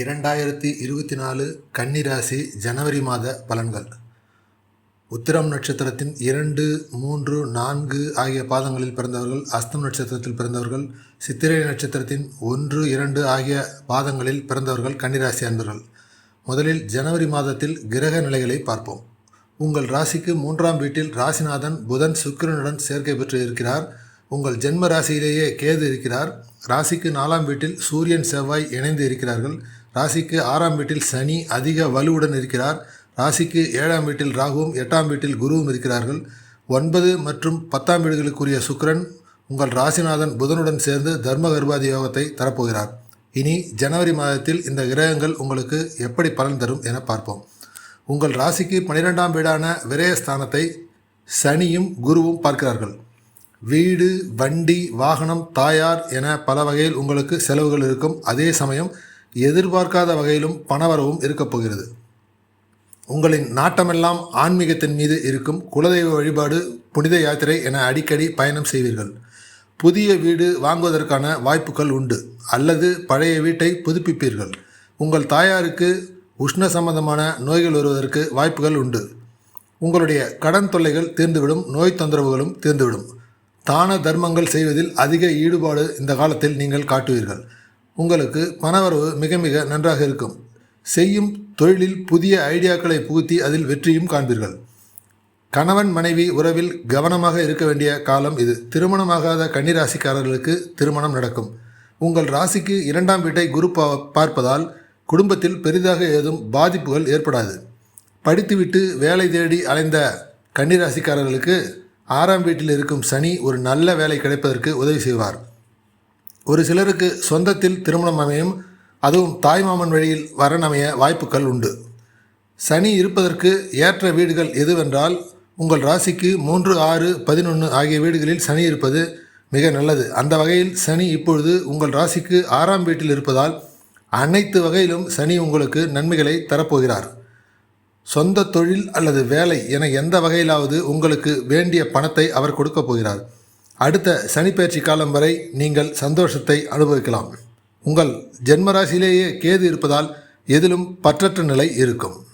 இரண்டாயிரத்தி இருபத்தி நாலு கன்னிராசி ஜனவரி மாத பலன்கள். உத்திரம் நட்சத்திரத்தின் இரண்டு மூன்று நான்கு ஆகிய பாதங்களில் பிறந்தவர்கள் அஸ்தம் நட்சத்திரத்தில் பிறந்தவர்கள் சித்திரை நட்சத்திரத்தின் ஒன்று இரண்டு ஆகிய பாதங்களில் பிறந்தவர்கள் கன்னிராசி அன்பர்கள். முதலில் ஜனவரி மாதத்தில் கிரக நிலைகளை பார்ப்போம். உங்கள் ராசிக்கு மூன்றாம் வீட்டில் ராசிநாதன் புதன் சுக்கிரனுடன் சேர்க்கை பெற்று இருக்கிறார். உங்கள் ஜென்ம ராசியிலேயே கேது இருக்கிறார். ராசிக்கு நாலாம் வீட்டில் சூரியன் செவ்வாய் இணைந்து இருக்கிறார்கள். ராசிக்கு ஆறாம் வீட்டில் சனி அதிக வலுவுடன் இருக்கிறார். ராசிக்கு ஏழாம் வீட்டில் ராகுவும் எட்டாம் வீட்டில் குருவும் இருக்கிறார்கள். ஒன்பது மற்றும் பத்தாம் வீடுகளுக்குரிய சுக்கரன் உங்கள் ராசிநாதன் புதனுடன் சேர்ந்து தர்ம கர்ப்பாதி யோகத்தை தரப்போகிறார். இனி ஜனவரி மாதத்தில் இந்த கிரகங்கள் உங்களுக்கு எப்படி பலன் தரும் என பார்ப்போம். உங்கள் ராசிக்கு பன்னிரெண்டாம் வீடான விரயஸ்தானத்தை சனியும் குருவும் பார்க்கிறார்கள். வீடு வண்டி வாகனம் தாயார் என பல வகையில் உங்களுக்கு செலவுகள் இருக்கும். அதே சமயம் எதிர்பார்க்காத வகையிலும் பணவரவும் இருக்கப் போகிறது. உங்களின் நாட்டமெல்லாம் ஆன்மீகத்தின் மீது இருக்கும் குலதெய்வ வழிபாடு புனித யாத்திரை என அடிக்கடி பயணம் செய்வீர்கள். புதிய வீடு வாங்குவதற்கான வாய்ப்புகள் உண்டு. அல்லது பழைய வீட்டை புதுப்பிப்பீர்கள். உங்கள் தாயாருக்கு உஷ்ண சம்பந்தமான நோய்கள் வருவதற்கு வாய்ப்புகள் உண்டு. உங்களுடைய கடன் தொல்லைகள் தீர்ந்துவிடும் நோய் தொந்தரவுகளும் தீர்ந்துவிடும். தான தர்மங்கள் செய்வதில் அதிக ஈடுபாடு இந்த காலத்தில் நீங்கள் காட்டுவீர்கள். உங்களுக்கு பணவரவு மிக மிக நன்றாக இருக்கும். செய்யும் தொழிலில் புதிய ஐடியாக்களை புகுத்தி அதில் வெற்றியும் காண்பீர்கள். கணவன் மனைவி உறவில் கவனமாக இருக்க வேண்டிய காலம் இது. திருமணமாகாத கன்னிராசிக்காரர்களுக்கு திருமணம் நடக்கும். உங்கள் ராசிக்கு இரண்டாம் வீட்டை குரு பார்ப்பதால் குடும்பத்தில் பெரிதாக ஏதும் பாதிப்புகள் ஏற்படாது. படித்துவிட்டு வேலை தேடி அலைந்த கன்னிராசிக்காரர்களுக்கு ஆறாம் வீட்டில் இருக்கும் சனி ஒரு நல்ல வேலை கிடைப்பதற்கு உதவி செய்வார். ஒரு சிலருக்கு சொந்தத்தில் திருமணம் அமையும் அதுவும் தாய்மாமன் வழியில் வரனமைய வாய்ப்புகள் உண்டு. சனி இருப்பதற்கு ஏற்ற வீடுகள் எதுவென்றால் உங்கள் ராசிக்கு மூன்று ஆறு பதினொன்று ஆகிய வீடுகளில் சனி இருப்பது மிக நல்லது. அந்த வகையில் சனி இப்பொழுது உங்கள் ராசிக்கு ஆறாம் வீட்டில் இருப்பதால் அனைத்து வகையிலும் சனி உங்களுக்கு நன்மைகளை தரப்போகிறார். சொந்த தொழில் அல்லது வேலை என எந்த வகையிலாவது உங்களுக்கு வேண்டிய பணத்தை அவர் கொடுக்கப் போகிறார். அடுத்த சனிப்பெயர்ச்சி காலம் வரை நீங்கள் சந்தோஷத்தை அனுபவிக்கலாம். உங்கள் ஜென்மராசியிலேயே கேது இருப்பதால் எதிலும் பற்றற்ற நிலை இருக்கும்.